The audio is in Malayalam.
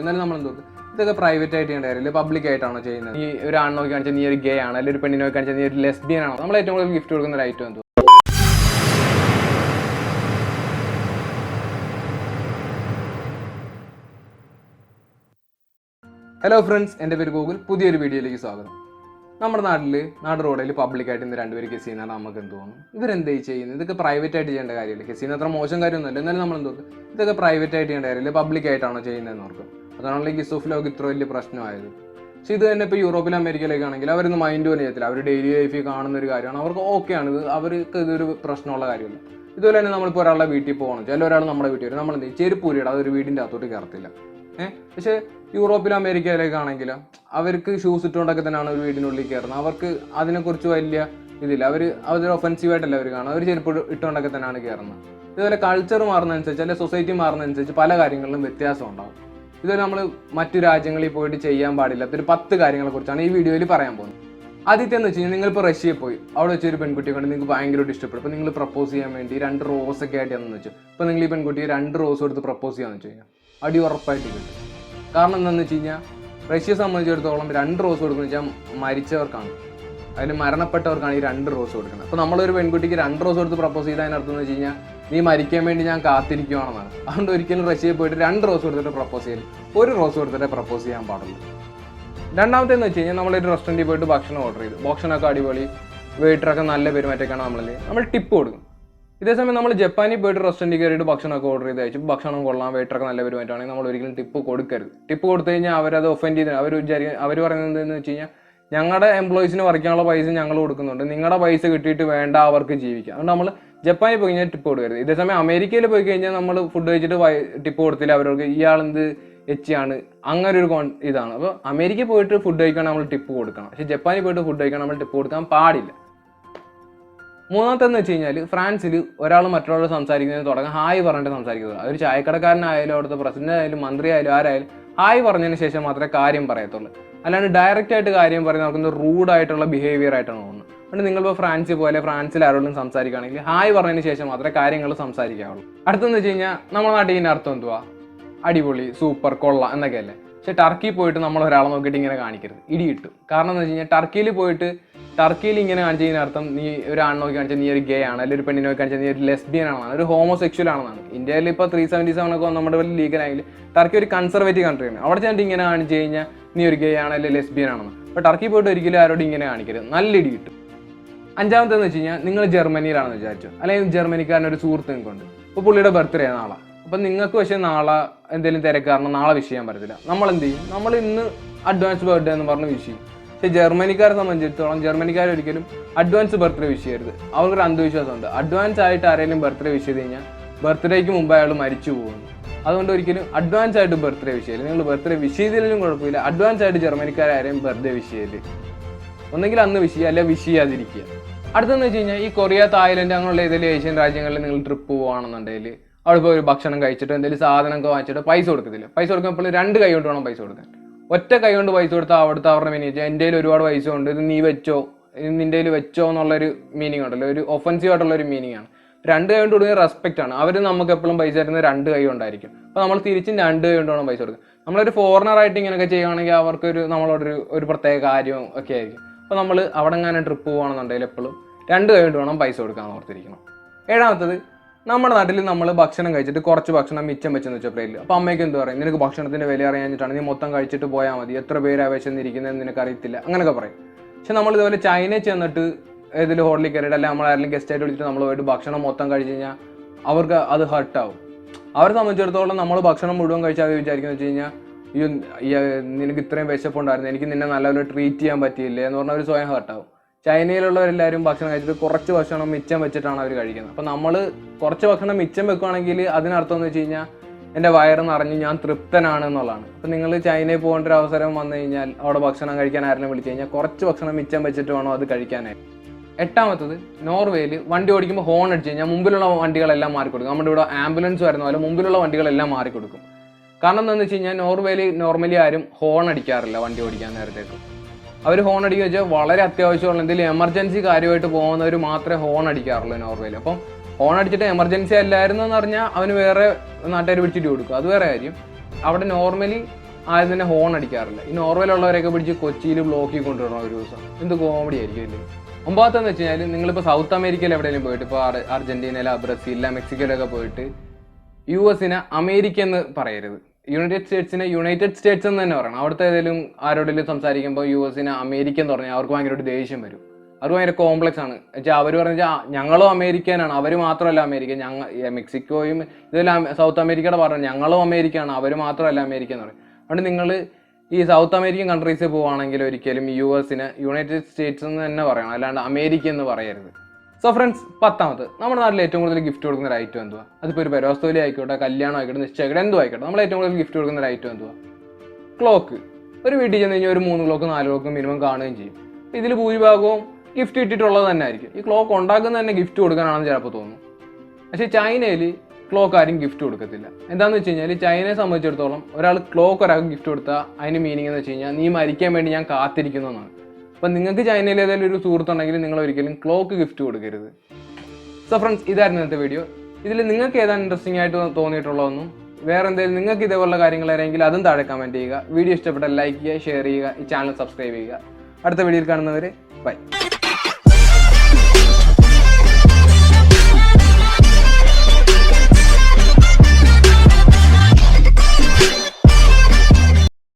എന്നാലും നമ്മൾ എന്തോ ഇതൊക്കെ പ്രൈവറ്റ് ആയിട്ട് ചെയ്യേണ്ട കാര്യമില്ല. പബ്ലിക് ആയിട്ടാണോ ചെയ്യുന്നത്. ഈ ഒരു ആൺ നോക്കി കാണിച്ചാൽ നീ ഒരു ഗേ ആണ് അല്ലെങ്കിൽ ഒരു പെണ്ണിനെ കാണിച്ചാൽ നീ ഒരു ലെസ്ബിയൻ ആണോ? നമ്മൾ ഏറ്റവും കൂടുതൽ ഗിഫ്റ്റ് കൊടുക്കുന്ന ഒരു ഐറ്റം എന്തോ? ഹലോ ഫ്രണ്ട്സ് എന്റെ പേര് ഗൂഗിൾ. പുതിയൊരു വീഡിയോയിലേക്ക് സ്വാഗതം. നമ്മുടെ നാട്ടിൽ നാട് റോഡിൽ പബ്ലിക്കായിട്ട് ഇന്ന് രണ്ടുപേര് കെസ് ചെയ്യുന്നത് നമുക്ക് എന്ത് തോന്നും ഇവരെന്തായി ചെയ്യുന്നത്? ഇതൊക്കെ പ്രൈവറ്റ് ആയിട്ട് ചെയ്യേണ്ട കാര്യമില്ല. കെസ് ചെയ്യുന്ന അത്ര മോശം കാര്യമൊന്നുമല്ല. എന്നാലും നമ്മൾ എന്തോ ഇതൊക്കെ പ്രൈവറ്റ് ആയിട്ട് ചെയ്യേണ്ട കാര്യമില്ല. പബ്ലിക് ആയിട്ടാണോ ചെയ്യുന്നതെന്ന് ഓർക്കും അതാണല്ലോ ഓഫ് ഇത്ര വലിയ പ്രശ്നമായത്. പക്ഷേ ഇത് തന്നെ ഇപ്പോൾ യൂറോപ്പിലും അമേരിക്കയിലേക്ക് ആണെങ്കിൽ അവരൊന്നും മൈൻഡ് പോലും ചെയ്യത്തില്ല. അവർ ഡെയിലി ലൈഫിൽ കാണുന്ന ഒരു കാര്യമാണ്. അവർക്ക് ഓക്കെയാണ്. ഇത് അവർക്ക് ഇതൊരു പ്രശ്നമുള്ള കാര്യമല്ല. ഇതുപോലെ തന്നെ നമ്മളിപ്പോൾ ഒരാളുടെ വീട്ടിൽ പോകണം. ചില ഒരാൾ നമ്മുടെ വീട്ടിൽ വരും. നമ്മൾ എന്ത് ചെയ്യും? ചെരുപ്പ് ഊരിയിടും. അതൊരു വീടിന്റെ അകത്തോട്ട് കയറത്തില്ല. ഏഹ്? പക്ഷേ യൂറോപ്പിലും അമേരിക്കയിലേക്കാണെങ്കിൽ അവർക്ക് ഷൂസ് ഇട്ടുകൊണ്ടൊക്കെ തന്നെയാണ് ഒരു വീടിനുള്ളിൽ കയറുന്നത്. അവർക്ക് അതിനെക്കുറിച്ച് വലിയ ഇതില്ല. അവർ അവർ ഒഫൻസീവായിട്ടല്ല അവർ കാണുന്നത്. അവർ ചെരുപ്പ് ഇട്ടുകൊണ്ടൊക്കെ തന്നെയാണ് കയറുന്നത്. ഇതുപോലെ കൾച്ചർ മാറുന്നതനുസരിച്ച് അല്ലെങ്കിൽ സൊസൈറ്റി മാറുന്നതനുസരിച്ച് പല കാര്യങ്ങളിലും വ്യത്യാസം ഉണ്ടാകും ഇതുപോലെ നമ്മൾ മറ്റു രാജ്യങ്ങളിൽ പോയിട്ട് ചെയ്യാൻ പാടില്ലാത്ത ഒരു പത്ത് കാര്യങ്ങളെ കുറിച്ചാണ് ഈ വീഡിയോയിൽ പറയാൻ പോകുന്നത്. ആദ്യത്തെ എന്ന് വെച്ച് കഴിഞ്ഞാൽ നിങ്ങളിപ്പോൾ റഷ്യയിൽ പോയി. അവിടെ വെച്ച് ഒരു പെൺകുട്ടിയെ കണ്ട് നിങ്ങൾക്ക് ഭയങ്കരമായിട്ട് ഇഷ്ടപ്പെടും അപ്പോൾ നിങ്ങൾ പ്രപ്പോസ് ചെയ്യാൻ വേണ്ടി രണ്ട് റോസ് ഒക്കെ ആയിട്ട് എന്ന് വെച്ചു. ഇപ്പോൾ നിങ്ങൾ ഈ പെൺകുട്ടിയെ രണ്ട് റോസ് എടുത്ത് പ്രപ്പോസ് ചെയ്യാന്ന് വെച്ച് കഴിഞ്ഞാൽ അടി ഉറപ്പായിട്ട് കിട്ടും. കാരണം എന്താണെന്ന് വെച്ച് കഴിഞ്ഞാൽ റഷ്യയെ സംബന്ധിച്ചിടത്തോളം രണ്ട് റോസ് കൊടുക്കുന്നത് വെച്ചാൽ മരിച്ചവർക്കാണ്. അതിൽ മരണപ്പെട്ടവർക്കാണ് ഈ രണ്ട് റോസ് കൊടുക്കുന്നത്. അപ്പോൾ നമ്മളൊരു പെൺകുട്ടിക്ക് രണ്ട് റോസ് കൊടുത്ത് പ്രപ്പോസ് ചെയ്താൽ അതിനർത്ഥം എന്ന് വെച്ച് കഴിഞ്ഞാൽ നീ മരിക്കാൻ വേണ്ടി ഞാൻ കാത്തിരിക്കുവാണെന്നാണ്. അതുകൊണ്ട് ഒരിക്കലും റഷ്യയിൽ പോയിട്ട് രണ്ട് റോസ് കൊടുത്തിട്ട് പ്രപ്പോസ് ചെയ്യൽ ഒരു റോസ് കൊടുത്തിട്ട് പ്രപ്പോസ് ചെയ്യാൻ പാടുള്ളൂ. രണ്ടാമത്തെ എന്ന് വെച്ച് കഴിഞ്ഞാൽ നമ്മളൊരു റെസ്റ്റോറന്റിൽ പോയിട്ട് ഭക്ഷണം ഓർഡർ ചെയ്തു. ഭക്ഷണമൊക്കെ അടിപൊളി. വെയിറ്ററൊക്കെ നല്ല പെരുമാറ്റമൊക്കെയാണ് നമ്മളല്ലേ നമ്മൾ ടിപ്പ് കൊടുക്കും. ഇതേസമയം നമ്മൾ ജപ്പാനിൽ പോയിട്ട് റെസ്റ്റോറന്റിൽ കയറിയിട്ട് ഭക്ഷണമൊക്കെ ഓർഡർ ചെയ്ത് അയച്ചു ഭക്ഷണം കൊള്ളാം വെയിറ്ററൊക്കെ നല്ല പെരുമാറ്റമാണെങ്കിൽ നമ്മൾ ഒരിക്കലും ടിപ്പ് കൊടുക്കരുത്. ടിപ്പ് കൊടുത്തു കഴിഞ്ഞാൽ അവരത് ഒഫൻഡ് ചെയ്ത് അവർ വിചാരിക്കും അവർ പറയുന്നത് എന്താണെന്ന് വെച്ച് കഴിഞ്ഞാൽ ഞങ്ങളുടെ എംപ്ലോയീസിന് വർക്കാനുള്ള പൈസ ഞങ്ങൾ കൊടുക്കുന്നുണ്ട്. നിങ്ങളുടെ പൈസ കിട്ടിയിട്ട് വേണ്ട അവർക്ക് ജീവിക്കാം. അതുകൊണ്ട് നമ്മൾ ജപ്പാനിൽ പോയി കഴിഞ്ഞാൽ ടിപ്പ് കൊടുക്കരുത്. ഇതേസമയം അമേരിക്കയിൽ പോയി കഴിഞ്ഞാൽ നമ്മൾ ഫുഡ് കഴിച്ചിട്ട് ടിപ്പ് കൊടുത്തില്ല. അവർക്ക് ഇയാളെന്ത് എച്ചിയാണ്? അങ്ങനെ ഒരു കോൺ ഇതാണ്. അപ്പോൾ അമേരിക്ക പോയിട്ട് ഫുഡ് കഴിക്കാൻ നമ്മൾ ടിപ്പ് കൊടുക്കണം. പക്ഷേ ജപ്പാനിൽ പോയിട്ട് ഫുഡ് കഴിക്കാൻ നമ്മൾ ടിപ്പ് കൊടുക്കാൻ പാടില്ല. മൂന്നാമത്തെന്ന് വെച്ച് കഴിഞ്ഞാൽ ഫ്രാൻസിൽ ഒരാൾ മറ്റൊരാൾ സംസാരിക്കുന്നത് തുടങ്ങാൻ ഹായ് പറഞ്ഞിട്ട് സംസാരിക്കുന്നത്. അവർ ചായക്കടക്കാരനായാലും അവിടുത്തെ പ്രസിഡന്റ് ആയാലും മന്ത്രി ആയാലും ആരായാലും ഹായ് പറഞ്ഞതിന് ശേഷം മാത്രമേ കാര്യം പറയത്തുള്ളൂ. അല്ലാണ്ട് ഡയറക്റ്റ് ആയിട്ട് കാര്യം പറയുന്ന നടക്കുന്ന റൂഡ് ആയിട്ടുള്ള ബിഹേവിയർ ആയിട്ടാണ് തോന്നുന്നത്. അതുകൊണ്ട് നിങ്ങളിപ്പോൾ ഫ്രാൻസിൽ പോലെ ഫ്രാൻസിൽ ആരോടും സംസാരിക്കുകയാണെങ്കിൽ ഹായ് പറഞ്ഞതിന് ശേഷം മാത്രമേ കാര്യങ്ങൾ സംസാരിക്കാവുള്ളൂ. അടുത്തെന്ന് വെച്ച് കഴിഞ്ഞാൽ നമ്മുടെ നാട്ടിൽ ഇതിന്റെ അർത്ഥം എന്തുവാ? അടിപൊളി സൂപ്പർ കൊള്ള എന്നൊക്കെയല്ലേ പക്ഷെ ടർക്കി പോയിട്ട് നമ്മൾ ഒരാളെ നോക്കിയിട്ട് ഇങ്ങനെ കാണിക്കരുത്. ഇടി കിട്ടും. കാരണം എന്ന് വെച്ച് കഴിഞ്ഞാൽ ടർക്കിയിൽ പോയിട്ട് ടർക്കിയിൽ ഇങ്ങനെ കാണിച്ചതിന് അർത്ഥം നീ ഒരു ആൺ നോക്കി കാണിച്ചാൽ നീ ഒരു ഗേ ആണ് അല്ലെങ്കിൽ ഒരു പെണ്ണിനോക്കി കാണിച്ചാൽ നീ ഒരു ലെസ്ബിയൻ ആണെന്നാണ്. ഒരു ഹോമോസെക്ഷൽ ആണെന്നാണ്. ഇന്ത്യയിൽ ഇപ്പോൾ ത്രീ സെവന്റി സെവൻ ഒക്കെ നമ്മുടെ വലിയ ലീഗലായെങ്കിൽ ടർക്കി ഒരു കൺസർവേറ്റീവ് കൺട്രിയാണ് അവിടെ ചെന്നിട്ട് ഇങ്ങനെ കാണിച്ചു കഴിഞ്ഞാൽ നീ ഒരു ഗേ ആണ് അല്ലെങ്കിൽ ലെസ്ബിയൻ ആണെന്ന് അപ്പോൾ ടർക്കി പോയിട്ട് ഒരിക്കലും ആരോടും ഇങ്ങനെ കാണിക്കരുത്. നല്ല ഇടി കിട്ടും. അഞ്ചാമത്തെന്ന് വെച്ച് കഴിഞ്ഞാൽ നിങ്ങൾ ജർമ്മനിയിലാണെന്ന് വിചാരിച്ചു. അല്ലെങ്കിൽ ജർമ്മനിക്കാരന്റെ ഒരു സുഹൃത്ത് നിങ്ങൾക്കുണ്ട്. ഇപ്പോൾ പുള്ളിയുടെ ബർത്ത്ഡേ നാളെ. അപ്പം നിങ്ങൾക്ക് പക്ഷേ നാളെ എന്തെങ്കിലും തിരക്ക് കാരണം നാളെ വിഷ് ചെയ്യാൻ പറ്റത്തില്ല നമ്മൾ എന്ത് ചെയ്യും? നമ്മൾ ഇന്ന് അഡ്വാൻസ് ബർത്ത്ഡേ എന്ന് പറഞ്ഞ് വിഷ് ചെയ്യും പക്ഷേ ജർമ്മനിക്കാരെ സംബന്ധിച്ചിടത്തോളം ജർമ്മനിക്കാർ ഒരിക്കലും അഡ്വാൻസ് ബർത്ത്ഡേ വിഷ് ചെയ്യരുത്. അവർക്കൊരു അന്ധവിശ്വാസമുണ്ട്. അഡ്വാൻസ് ആയിട്ട് ആരെങ്കിലും ബർത്ത്ഡേ വിഷ് ചെയ്ത് കഴിഞ്ഞാൽ ബർത്ത്ഡേക്ക് മുമ്പ് അയാൾ മരിച്ചു പോകുന്നു. അതുകൊണ്ട് ഒരിക്കലും അഡ്വാൻസ് ആയിട്ട് ബർത്ത്ഡേ വിഷ് ചെയ്യരുത്. നിങ്ങൾ ബർത്ത്ഡേ വിഷ് ചെയ്തില്ലെങ്കിലും കുഴപ്പമില്ല. അഡ്വാൻസ് ആയിട്ട് ജർമ്മനിക്കാരും ബർത്ത്ഡേ വിഷ് ചെയ്യരുത്. ഒന്നെങ്കിൽ അന്ന് വിഷ് ചെയ്യുക അല്ലെങ്കിൽ വിഷ് ചെയ്യാതിരിക്കുക. അടുത്തെന്ന് വെച്ച് കഴിഞ്ഞാൽ ഈ കൊറിയ തായ്ലൻഡ് അങ്ങനെയുള്ള ഏതെങ്കിലും ഏഷ്യൻ രാജ്യങ്ങളിൽ നിങ്ങൾ ട്രിപ്പ് പോകുകയാണെന്നുണ്ടെങ്കിൽ അവിടെ പോയി ഒരു ഭക്ഷണം കഴിച്ചിട്ട് എന്തെങ്കിലും സാധനമൊക്കെ വാങ്ങിച്ചിട്ട് പൈസ കൊടുക്കത്തില്ല. പൈസ കൊടുക്കുമ്പോൾ രണ്ട് കൈ കൊണ്ട് വേണം പൈസ കൊടുക്കാൻ. ഒറ്റ കൈ കൊണ്ട് പൈസ കൊടുത്താൽ അവിടുത്തെ അവരുടെ മീനിങ് എന്റെ കയ്യിൽ ഒരുപാട് പൈസ ഉണ്ട്. ഇത് നീ വെച്ചോ. ഇത് നിന്റെ കയ്യിൽ വെച്ചോ എന്നുള്ളൊരു മീനിങ് ഉണ്ടല്ലോ. ഒരു ഒഫൻസീവ് ആയിട്ടുള്ള ഒരു മീനിങ് ആണ്. രണ്ട് കൈ കൊണ്ട് കൊടുക്കുന്ന റെസ്പെക്റ്റ് ആണ്. അവർ നമുക്ക് എപ്പോഴും പൈസ തരുന്നത് രണ്ട് കൈ കൊണ്ടായിരിക്കും. അപ്പോൾ നമ്മൾ തിരിച്ചും രണ്ട് കൈ കൊണ്ടാണ് പൈസ കൊടുക്കുന്നത് നമ്മളൊരു ഫോറിനർ ആയിട്ട് ഇങ്ങനെയൊക്കെ ചെയ്യുകയാണെങ്കിൽ അവർക്കൊരു നമ്മളോടൊരു ഒരു പ്രത്യേക കാര്യവും ഒക്കെ ആയിരിക്കും. അപ്പോൾ നമ്മൾ അവിടെ എങ്ങനെ ട്രിപ്പ് പോകുകയാണെന്നുണ്ടെങ്കിൽ എപ്പോഴും രണ്ട് കൈ കൊണ്ട് വേണം പൈസ കൊടുക്കാൻ ഓർത്തിരിക്കണം. ഏഴാമത്തത് നമ്മുടെ നാട്ടിൽ നമ്മൾ ഭക്ഷണം കഴിച്ചിട്ട് കുറച്ച് ഭക്ഷണം മിച്ചം വെച്ചെന്ന് വെച്ചാൽ പ്ലേറ്റിൽ അപ്പോൾ അമ്മയ്ക്ക് എന്ത് പറയും? നിനക്ക് ഭക്ഷണത്തിന്റെ വില അറിയാഞ്ഞിട്ടാണ് നീ മൊത്തം കഴിച്ചിട്ട് പോയാൽ മതി. എത്ര പേരാ വിശന്നിരിക്കുന്നത് നിനക്ക് അറിയത്തില്ല അങ്ങനെയൊക്കെ പറയും. പക്ഷെ നമ്മൾ ഇതുപോലെ ചൈനയിൽ ചെന്നിട്ട് ഏതെങ്കിലും ഹോട്ടലിൽ കയറിയിട്ട് അല്ലെങ്കിൽ ഗസ്റ്റ് ആയിട്ട് വിളിച്ചിട്ട് നമ്മൾ പോയിട്ട് ഭക്ഷണം മൊത്തം കഴിച്ച് കഴിഞ്ഞാൽ അവർക്ക് അത് ഹർട്ടാവും അവരെ സംബന്ധിച്ചിടത്തോളം നമ്മൾ ഭക്ഷണം മുഴുവൻ കഴിച്ചാൽ അവർ വിചാരിക്കുന്നത് വെച്ച് കഴിഞ്ഞാൽ അയ്യോ നിനക്ക് ഇത്രയും വിശപ്പുണ്ടായിരുന്നു. എനിക്ക് നിന്നെ നല്ലപോലെ ട്രീറ്റ് ചെയ്യാൻ പറ്റിയില്ലേ എന്ന് പറഞ്ഞാൽ അവർ സ്വയം ഹർട്ടാവും ചൈനയിലുള്ളവരെല്ലാവരും ഭക്ഷണം കഴിച്ചിട്ട് കുറച്ച് ഭക്ഷണം മിച്ചം വെച്ചിട്ടാണ് അവർ കഴിക്കുന്നത്. അപ്പം നമ്മൾ കുറച്ച് ഭക്ഷണം മിച്ചം വെക്കുകയാണെങ്കിൽ അതിനർത്ഥം എന്ന് വെച്ച് കഴിഞ്ഞാൽ എന്റെ വയറ് നിറഞ്ഞ് ഞാൻ തൃപ്തനാണ് എന്നുള്ളതാണ്. അപ്പം നിങ്ങൾ ചൈനയിൽ പോകേണ്ട ഒരു അവസരം വന്നു കഴിഞ്ഞാൽ അവിടെ ഭക്ഷണം കഴിക്കാൻ ആരെങ്കിലും വിളിച്ചു കഴിഞ്ഞാൽ കുറച്ച് ഭക്ഷണം മിച്ചം വെച്ചിട്ട് വേണം അത് കഴിക്കാനായി എട്ടാമത്തത് നോർവേയിൽ വണ്ടി ഓടിക്കുമ്പോൾ ഹോൺ അടിച്ച് കഴിഞ്ഞാൽ മുമ്പിലുള്ള വണ്ടികളെല്ലാം മാറിക്കൊടുക്കും. നമ്മുടെ ഇവിടെ ആംബുലൻസ് വരുന്ന പോലെ മുമ്പിലുള്ള വണ്ടികളെല്ലാം മാറിക്കൊടുക്കും. കാരണം എന്താണെന്ന് വെച്ച് കഴിഞ്ഞാൽ നോർവേയിൽ നോർമലി ആരും ഹോൺ അടിക്കാറില്ല വണ്ടി ഓടിക്കാൻ നേരത്തേക്ക്. അവർ ഹോൺ അടിക്കുക വെച്ചാൽ വളരെ അത്യാവശ്യമുള്ള എന്തെങ്കിലും എമർജൻസി കാര്യമായിട്ട് പോകുന്നവർ മാത്രമേ ഹോൺ അടിക്കാറുള്ളൂ നോർവേയിൽ അപ്പം ഹോൺ അടിച്ചിട്ട് എമർജൻസി അല്ലായിരുന്നു എന്ന് പറഞ്ഞാൽ അവന് വേറെ നാട്ടുകാർ പിടിച്ചിട്ട് കൊടുക്കും. അത് വേറെ കാര്യം. അവിടെ നോർമലി ആരും തന്നെ ഹോൺ അടിക്കാറില്ല. ഈ നോർവേലുള്ളവരെയൊക്കെ പിടിച്ച് കൊച്ചിയിൽ ബ്ലോക്കിൽ കൊണ്ടുവരണം ഒരു ദിവസം. എന്ത് കോമഡി ആയിരിക്കും ഇല്ലേ ഒമ്പാത്തെന്ന് വെച്ച് കഴിഞ്ഞാൽ നിങ്ങളിപ്പോൾ സൗത്ത് അമേരിക്കയിൽ എവിടെയെങ്കിലും പോയിട്ട് ഇപ്പോൾ അർജന്റീനയിലോ ബ്രസീലിലോ മെക്സിക്കോയിലൊക്കെ പോയിട്ട് യു എസിനെ അമേരിക്ക എന്ന് പറയരുത്. യുണൈറ്റഡ് സ്റ്റേറ്റ്സിനെ യുണൈറ്റഡ് സ്റ്റേറ്റ്സ് എന്ന് തന്നെ പറയണം. അവിടുത്തെ ഏതെങ്കിലും ആരോടെങ്കിലും സംസാരിക്കുമ്പോൾ യു എസിനെ അമേരിക്ക എന്ന് പറഞ്ഞാൽ അവർക്ക് ഭയങ്കര ഒരു ദേഷ്യം വരും. അവർക്ക് ഭയങ്കര കോംപ്ലക്സ് ആണ്. വെച്ചാൽ അവർ പറഞ്ഞാൽ ഞങ്ങളും അമേരിക്കനാണ്. അവർ മാത്രമല്ല അമേരിക്ക. ഞങ്ങൾ മെക്സിക്കോയും ഇതെല്ലാം സൗത്ത് അമേരിക്കയുടെ പറഞ്ഞു ഞങ്ങളും അമേരിക്കയാണ്. അവർ മാത്രമല്ല അമേരിക്ക എന്ന് പറയും. അതുകൊണ്ട് നിങ്ങൾ ഈ സൗത്ത് അമേരിക്കൻ കൺട്രീസിൽ പോവുകയാണെങ്കിൽ ഒരിക്കലും യു എസിന് യുണൈറ്റഡ് സ്റ്റേറ്റ്സ് എന്ന് തന്നെ പറയണം. അല്ലാണ്ട് അമേരിക്ക എന്ന് പറയരുത്. സോ ഫ്രണ്ട്സ് പത്താമത് നമ്മുടെ നാട്ടിൽ ഏറ്റവും കൂടുതൽ ഗിഫ്റ്റ് കൊടുക്കുന്ന ഒരു ഐറ്റം എന്തുവാ? അതിപ്പോൾ ഒരു പെരോസ്തോലി ആയിക്കോട്ടെ കല്യാണം ആയിക്കോട്ടെ നിശ്ചയം എന്തോ ആയിക്കോട്ടെ. നമ്മൾ ഏറ്റവും കൂടുതൽ ഗിഫ്റ്റ് കൊടുക്കുന്ന ഒരു ഐറ്റം എന്തുവാ? ക്ലോക്ക് ഒരു വീട്ടിൽ ചെന്ന് കഴിഞ്ഞാൽ ഒരു മൂന്ന് ക്ലോക്ക് നാല് ക്ലോക്ക് മിനിമം കാണുകയും ചെയ്യും. ഇതിൽ ഭൂരിഭാഗവും ഗിഫ്റ്റ് ഇട്ടിട്ടുള്ളത് തന്നെ ആയിരിക്കും. ഈ ക്ലോക്ക് ഉണ്ടാക്കുന്ന തന്നെ ഗിഫ്റ്റ് കൊടുക്കാനാണെന്ന് ചിലപ്പോൾ തോന്നും. പക്ഷേ ചൈനയിൽ ക്ലോക്ക് ആരും ഗിഫ്റ്റ് കൊടുക്കത്തില്ല. എന്താണെന്ന് വെച്ച് കഴിഞ്ഞാൽ ചൈനയെ സംബന്ധിച്ചിടത്തോളം ഒരാൾ ക്ലോക്ക് ഒരാൾക്ക് ഗിഫ്റ്റ് കൊടുത്താൽ അതിന് മീനിങ് എന്ന് വെച്ച് കഴിഞ്ഞാൽ നീ മരിക്കാൻ വേണ്ടി ഞാൻ കാത്തിരിക്കുന്നു എന്നാണ്. അപ്പം നിങ്ങൾക്ക് ചൈനയിൽ ഏതെങ്കിലും ഒരു സുഹൃത്തുണ്ടെങ്കിൽ നിങ്ങൾ ഒരിക്കലും ക്ലോക്ക് ഗിഫ്റ്റ് കൊടുക്കരുത്. സോ ഫ്രണ്ട്സ് ഇതായിരുന്നു ഇന്നത്തെ വീഡിയോ ഇതിൽ നിങ്ങൾക്ക് ഏതാണ് ഇൻട്രസ്റ്റിംഗ് ആയിട്ട് തോന്നിയിട്ടുള്ളതെന്നും വേറെ എന്തെങ്കിലും നിങ്ങൾക്ക് ഇതേപോലുള്ള കാര്യങ്ങൾ ആരെങ്കിൽ അതും താഴെ കമന്റ് ചെയ്യുക. വീഡിയോ ഇഷ്ടപ്പെട്ടാൽ ലൈക്ക് ചെയ്യുക ഷെയർ ചെയ്യുക ഈ ചാനൽ സബ്സ്ക്രൈബ് ചെയ്യുക. അടുത്ത വീഡിയോയിൽ കാണുന്നവരെ ബൈ